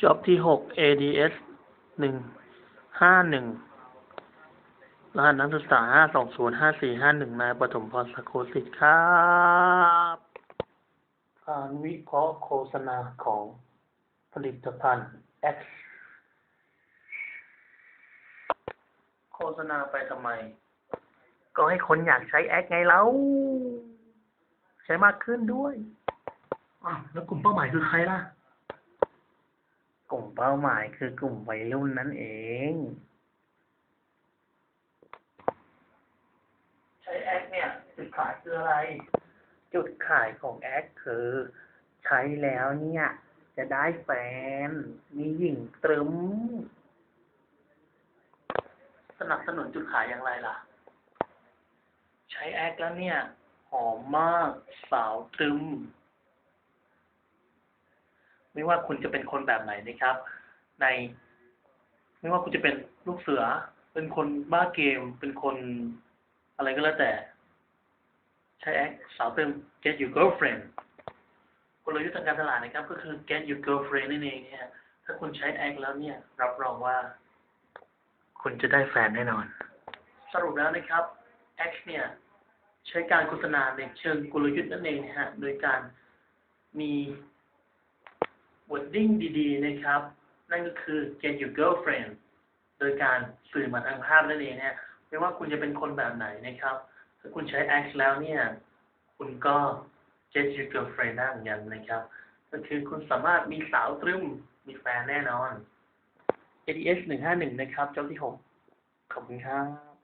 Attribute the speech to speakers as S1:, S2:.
S1: จ็อบที่หก ADS หนึ่งห้าหนึ่งรหัสนักศึกษาห้าสองศูนย์ห้าสี่ห้าหนึ่งนายปฐมพรสโคสิทธิ์ครับการวิเคราะห์โฆษณาของผลิตภัณฑ์ X โฆษณาไปทำไม ก็ให้คนอยากใช้แอคไงเล่าใช้มากขึ้นด้วย อ้าว แล้วกลุ่มเป้าหมายคือใครล่ะ กลุ่มเป้าหมายคือกลุ่มวัยรุ่นนั่นเอง ใช้แอคเนี่ยจุดขายคืออะไร จุดขายของแอคคือ ใช้แล้วเนี่ย จะได้แฟน มีหญิงตรึม สนับสนุนจุดขายอย่างไรล่ะ ใช้แอคแล้วเนี่ย หอมมาก สาวตรึม ไม่ว่าคุณจะเป็นคนแบบไหนนะครับ ใน ไม่ว่าคุณจะเป็นลูกเสือ เป็นคนบ้าเกม เป็นคนอะไรก็แล้วแต่ ใช้แอคสาวเติม get your girlfriend กลยุทธ์ทางการตลาดนะครับ ก็คือ get your girlfriend นั่นเองเนี่ยถ้าคุณใช้แอคแล้วเนี่ย รับรองว่า คุณจะได้แฟนแน่นอน สรุปแล้วนะครับ X เนี่ยใช้การโฆษณาในเชิงกลยุทธ์นั่นเองนะฮะ โดยการมี wording ดีๆนะครับ นั่นก็คือ get your girlfriend โดยการสื่อมาทางภาพนั่นเองนะไม่ว่าคุณจะเป็นคนแบบไหนนะครับ ถ้าคุณใช้ X แล้วเนี่ย คุณก็ get your girlfriend ได้เหมือนกันนะครับ ก็คือคุณสามารถมีสาวตรึมมีแฟนแน่นอน ADS 151 นะครับ เจ้าที่ 6 ขอบคุณครับ